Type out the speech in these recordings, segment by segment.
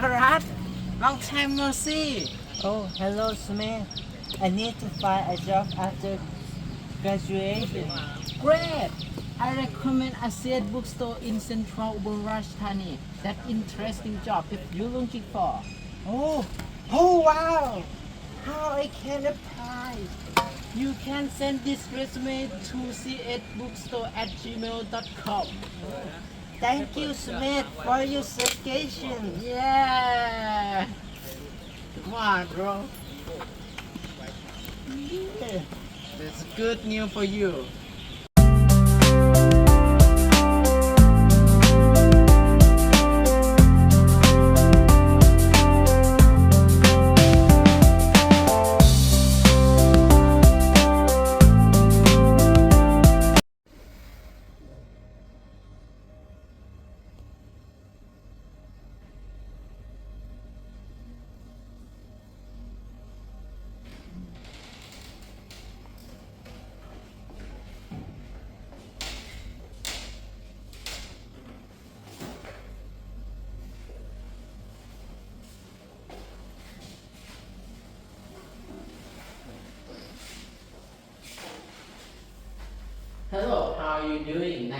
Long time no see. Oh, hello, Smith. I need to find a job after graduation. Great. I recommend a ASEAN bookstore in Central Ratchathani. That interesting job if you're looking for. Oh, oh wow! How I can apply? You can send this resume to cbookstore at gmail.com. Thank you, Smith, for your suggestion. Yeah. Come on, bro. Yeah. That's good news for you.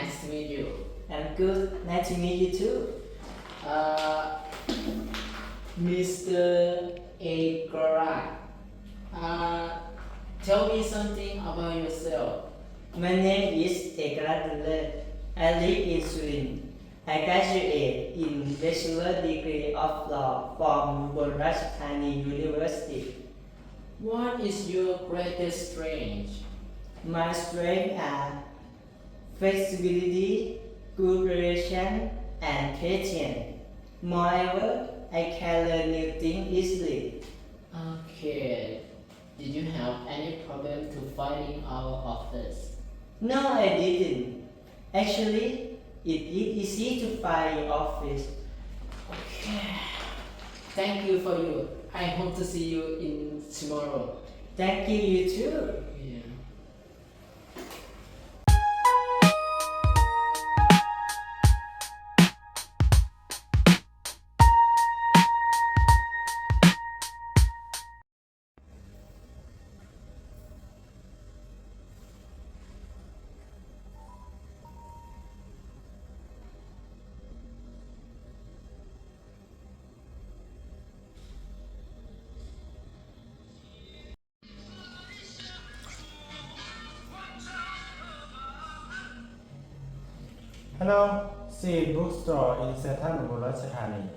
Nice to meet you. I'm good. Nice to meet you too. Uh, Mr. Agara, uh, tell me something about yourself. My name is Ekrat I live in Sweden. I graduated in Bachelor degree of Law from Bonratchathani University. What is your greatest strength? My strength are flexibility, good relation, and patience. Moreover, I can learn new things easily. Okay. Did you have any problem to finding our office? No, I didn't. Actually, it is easy to find your office. Okay. Thank you for you. I hope to see you in tomorrow. Thank you, you too. Yeah. Hello, see bookstore in Central Ratchathani.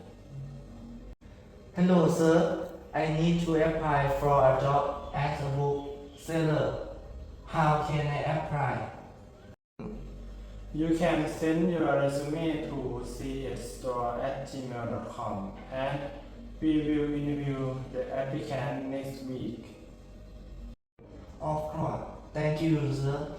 Hello, sir. I need to apply for a job as a book seller. How can I apply? You can send your resume to cstore at gmail.com and we will interview the applicant next week. Of course. Thank you, sir.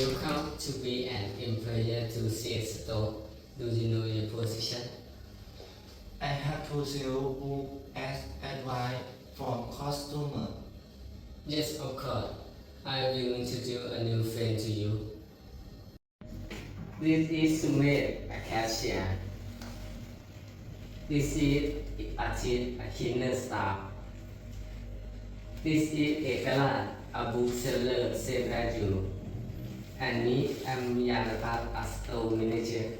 Welcome to be an employer to Store. Do you know your position? I have to sell book as advice from customer. Yes, of course. I will introduce a new friend to you. This is Sumit, a cashier. This is Achit, a cleaner staff. This is Ekalan, a bookseller, same as you. And me, I'm Yanapat, a store manager.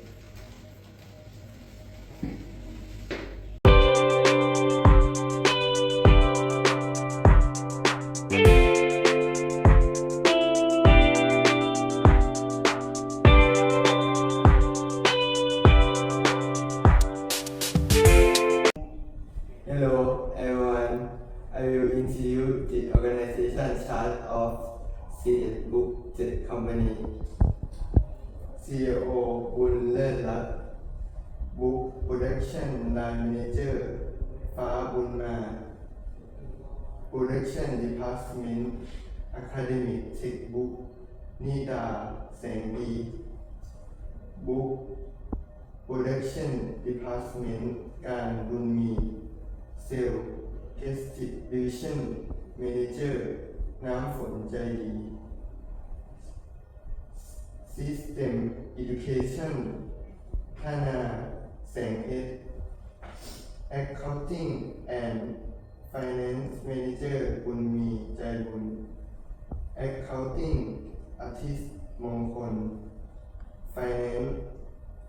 Hello everyone. I will introduce the organization chart of CS Book Jet Company. CEO Bun Len Lat Book Production Line Manager Fa Bun Ma Production Department Academic Textbook นิดาแสงดีบุ๊ก Production Department การบุญมี Sale Distribution Manager น้ำฝนใจดี System Education ธนาแสงเอส Accounting and Finance Manager บุญมีใจบุญ Accounting Artist มงคล Finance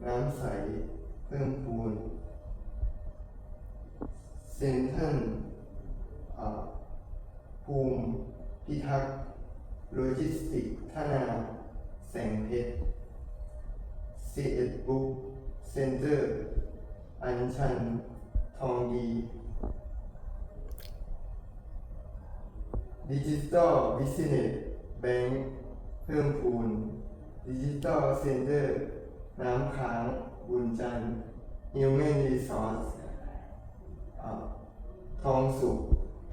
น้ำใส เพิ่มพูนเซนทันภูมิ พิทักษ์โล จิสติกธนาแสงเพชร c ีเอ็ดบุ๊กเซนเตอร์ อัญชัน ทองดีดิจิตอลบิสเนสแบงค์เพิ่มพูนดิจิตอลเซ็นเตอร์ น้ำค้าง บุญจันทร์ Human Resource อ่าทองสุข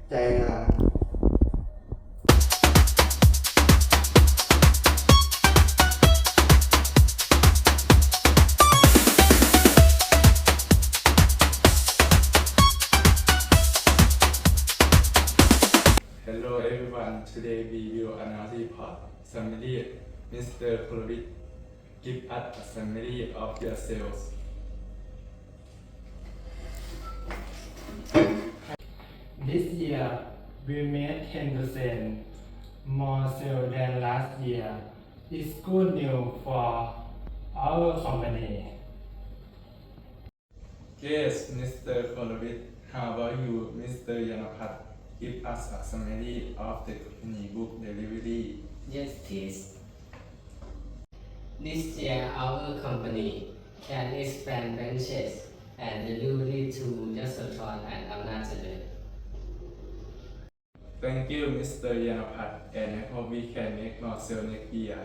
ใจงา everyone, today we will announce report. Summary, Mr. Kulovit, give us a summary of your sales. This year, we made 10% more sales than last year. It's good news for our company. Yes, Mr. Kulovit, how about you, Mr. Yanapat? Give us uh, a summary of the company book delivery. Yes, please. This year, our company can expand branches and delivery to Yasotron and Amnachale. Thank you, Mr. Yanapat, and I hope we can make more sales next year.